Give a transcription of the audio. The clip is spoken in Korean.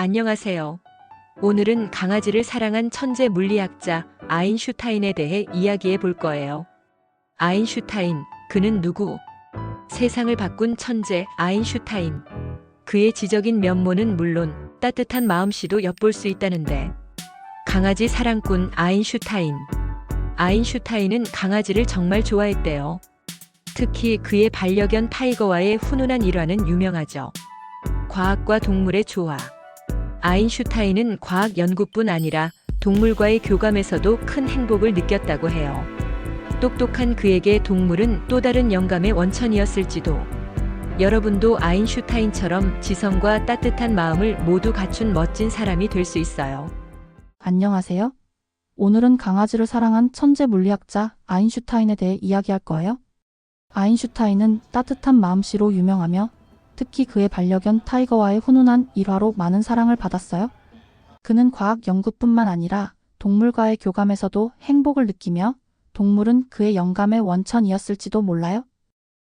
안녕하세요. 오늘은 강아지를 사랑한 천재 물리학자 아인슈타인에 대해 이야기해 볼 거예요. 아인슈타인, 그는 누구? 세상을 바꾼 천재 아인슈타인. 그의 지적인 면모는 물론 따뜻한 마음씨도 엿볼 수 있다는데. 강아지 사랑꾼 아인슈타인. 아인슈타인은 강아지를 정말 좋아했대요. 특히 그의 반려견 타이거와의 훈훈한 일화는 유명하죠. 과학과 동물의 조화. 아인슈타인은 과학 연구뿐 아니라 동물과의 교감에서도 큰 행복을 느꼈다고 해요. 똑똑한 그에게 동물은 또 다른 영감의 원천이었을지도. 여러분도 아인슈타인처럼 지성과 따뜻한 마음을 모두 갖춘 멋진 사람이 될 수 있어요. 안녕하세요. 오늘은 강아지를 사랑한 천재 물리학자 아인슈타인에 대해 이야기할 거예요. 아인슈타인은 따뜻한 마음씨로 유명하며 특히 그의 반려견 타이거와의 훈훈한 일화로 많은 사랑을 받았어요. 그는 과학 연구뿐만 아니라 동물과의 교감에서도 행복을 느끼며 동물은 그의 영감의 원천이었을지도 몰라요.